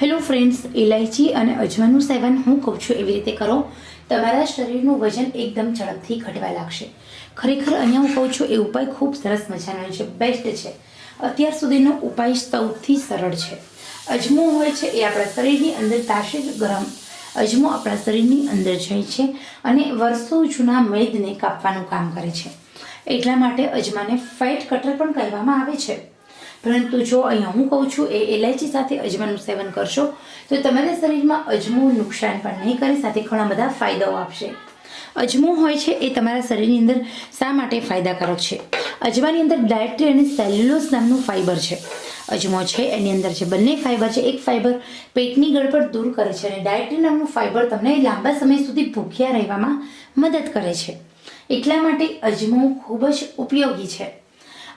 Hello friends ઇલાયચી અને અજમાનું સેવન હું કહું છું એવી રીતે કરો. તમારા શરીરનું વજન એકદમ ઝડપથી ઘટવા લાગશે. ખરેખર અહીંયા હું કહું છું, એ ઉપાય ખૂબ સરસ મજાનો છે બેસ્ટ છે. અત્યાર સુધીનો ઉપાય સૌથી સરળ છે. અજમો હોય છે એ આપણા શરીરની અંદર તાસીર ગરમ. અજમો આપણા શરીરની અંદર જાય છે અને વર્ષો જૂના મેદને કાપવાનું કામ કરે છે. એટલા માટે અજમાને ફેટ કટર પણ કહેવામાં આવે છે. પરંતુ જો અહીંયા હું કહું છું, એ એલાયચી સાથે અજમાનું સેવન કરશો, તો તમારા શરીરમાં અજમો નુકસાન પણ નહીં કરે, સાથે ઘણા બધા ફાયદાઓ આપશે. અજમો હોય છે એ તમારા શરીરની અંદર શા માટે ફાયદાકારક છે? અજમાની અંદર ડાયટ્રી અને સેલ્યુલોસ નામનું ફાઇબર છે. અજમો છે, એની અંદર છે બંને ફાઇબર છે, એક ફાઇબર પેટની ગડબડ દૂર કરે છે અને ડાયટ્રી નામનું ફાઇબર તમને લાંબા સમય સુધી ભૂખ્યા રહેવામાં મદદ કરે છે. એટલા માટે અજમો ખૂબ જ ઉપયોગી છે.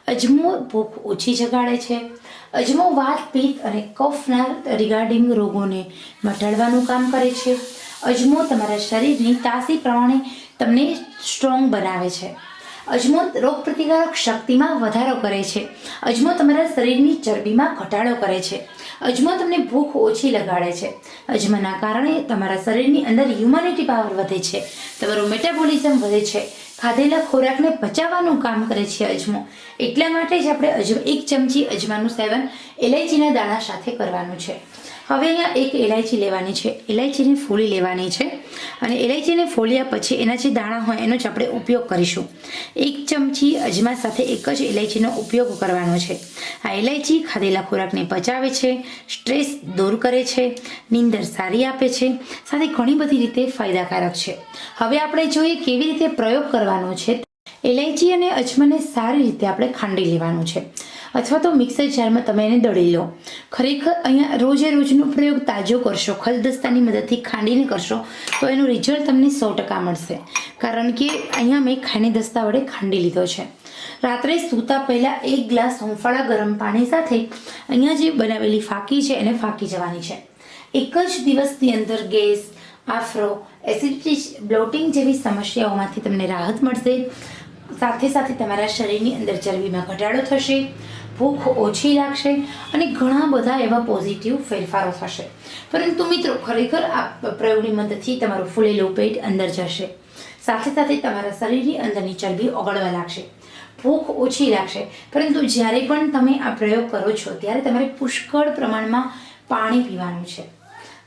અજમો ભૂખ ઓછી જગાડે છે. અજમો વાત પિત્ત અને કફના રિગાર્ડિંગ રોગોને મટાડવાનું કામ કરે છે. અજમો તમારા શરીરની તાસી પ્રમાણે તમને સ્ટ્રોંગ બનાવે છે. અજમો રોગપ્રતિકારક શક્તિમાં વધારો કરે છે. અજમો તમારા શરીરની ચરબીમાં ઘટાડો કરે છે. અજમો તમને ભૂખ ઓછી લગાડે છે. અજમાના કારણે તમારા શરીરની અંદર હ્યુમનિટી પાવર વધે છે. તમારું મેટાબોલિઝમ વધે છે. ખાધેલા ખોરાકને પચાવવાનું કામ કરે છે અજમો. એટલા માટે જ આપણે અજમ એક ચમચી અજમાનું સેવન એલાયચીના દાણા સાથે કરવાનું છે. હવે અહીંયા એક એલાયચી લેવાની છે. એલાયચીને ફોલી લેવાની છે અને એલાયચીને ફોલ્યા પછી એના જે દાણા હોય એનો જ આપણે ઉપયોગ કરીશું. એક ચમચી અજમા સાથે એક જ એલાયચીનો ઉપયોગ કરવાનો છે. આ એલાયચી ખાધેલા ખોરાકને પચાવે છે, સ્ટ્રેસ દૂર કરે છે, નીંદર સારી આપે છે, સાથે ઘણી બધી રીતે ફાયદાકારક છે. હવે આપણે જોઈએ કેવી રીતે પ્રયોગ કરવાનો છે. એલાયચી અને અજમાને સારી રીતે આપણે ખાંડી લેવાનું છે. અથવા તો મિક્સર જારમાં તમે એને દળી લો. ખરેખર અહીંયા રોજે રોજનો પ્રયોગ તાજો કરશો, ખલદસ્તાની મદદથી ખાંડીને કરશો, તો એનું રિઝલ્ટ તમને સો ટકા મળશે. કારણ કે અહીંયા મેં ખાંડી દસ્તા વડે ખાંડી લીધો છે. રાત્રે સૂતા પહેલાં એક ગ્લાસ હુંફાળા ગરમ પાણી સાથે અહીંયા જે બનાવેલી ફાકી છે એને ફાકી જવાની છે. એક જ દિવસની અંદર ગેસ, આફરો, એસિડિટી, બ્લોટિંગ જેવી સમસ્યાઓમાંથી તમને રાહત મળશે. સાથે સાથે તમારા શરીરની અંદર ચરબીમાં ઘટાડો થશે, ભૂખ ઓછી લાગશે અને ઘણા બધા એવા પોઝિટિવ ફેરફારો થશે. પરંતુ મિત્રો, ખરેખર આ પ્રયોગની મદદથી તમારું ફૂલેલું પેટ અંદર જશે. સાથે સાથે તમારા શરીરની અંદરની ચરબી ઓગળવા લાગશે. ભૂખ ઓછી લાગશે. પરંતુ જ્યારે પણ તમે આ પ્રયોગ કરો છો, ત્યારે તમારે પુષ્કળ પ્રમાણમાં પાણી પીવાનું છે.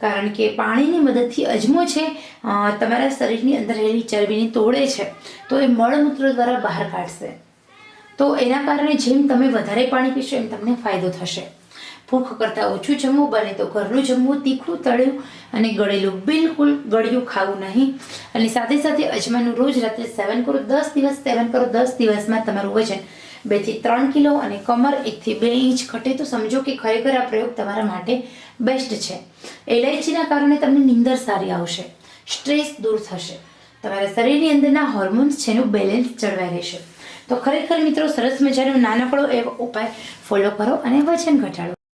કારણ કે પાણીની મદદથી અજમો છે તમારા શરીરની અંદર રહેલી ચરબીને તોડે છે, તો એ મળમૂત્ર દ્વારા બહાર કાઢશે. તો એના કારણે જેમ તમે વધારે પાણી પીશો એમ તમને ફાયદો થશે. ભૂખ કરતાં ઓછું જમવું, બને તો ઘરનું જમવું, તીખું, તળ્યું અને ગળેલું બિલકુલ ગળ્યું ખાવું નહીં. અને સાથે સાથે અજમાનું રોજ રાત્રે સેવન કરો, દસ દિવસ સેવન કરો, દસ દિવસમાં તમારું વજન બેથી ત્રણ કિલો અને કમર એકથી બે ઇંચ ઘટે તો સમજો કે ખરેખર આ પ્રયોગ તમારા માટે બેસ્ટ છે. એલાયચીના કારણે તમને નીંદર સારી આવશે, સ્ટ્રેસ દૂર થશે, તમારા શરીરની અંદરના હોર્મોન્સ છે એનું બેલેન્સ જળવાઈ રહેશે. તો ખરેખર મિત્રો સરસ મજાનો નાનકડો એવો ઉપાય ફોલો કરો અને વજન ઘટાડો.